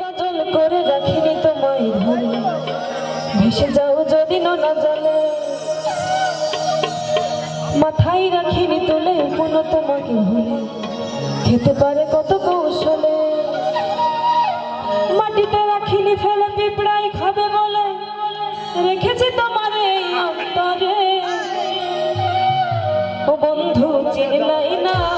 কাজল করে রাখিনি তোমায় ধরে ভেসে যাও যদি না জলে। মাথায় রাখিনি তুলে কোনো তোমাকে ভুলে। খেতে পারে কত কৌশলে। মাটিতে রাখিনি ফেলে পিঁপড়াই খাবে বলে। রেখেছি তোমার এই অন্তরে ও বন্ধু, চিনলাই না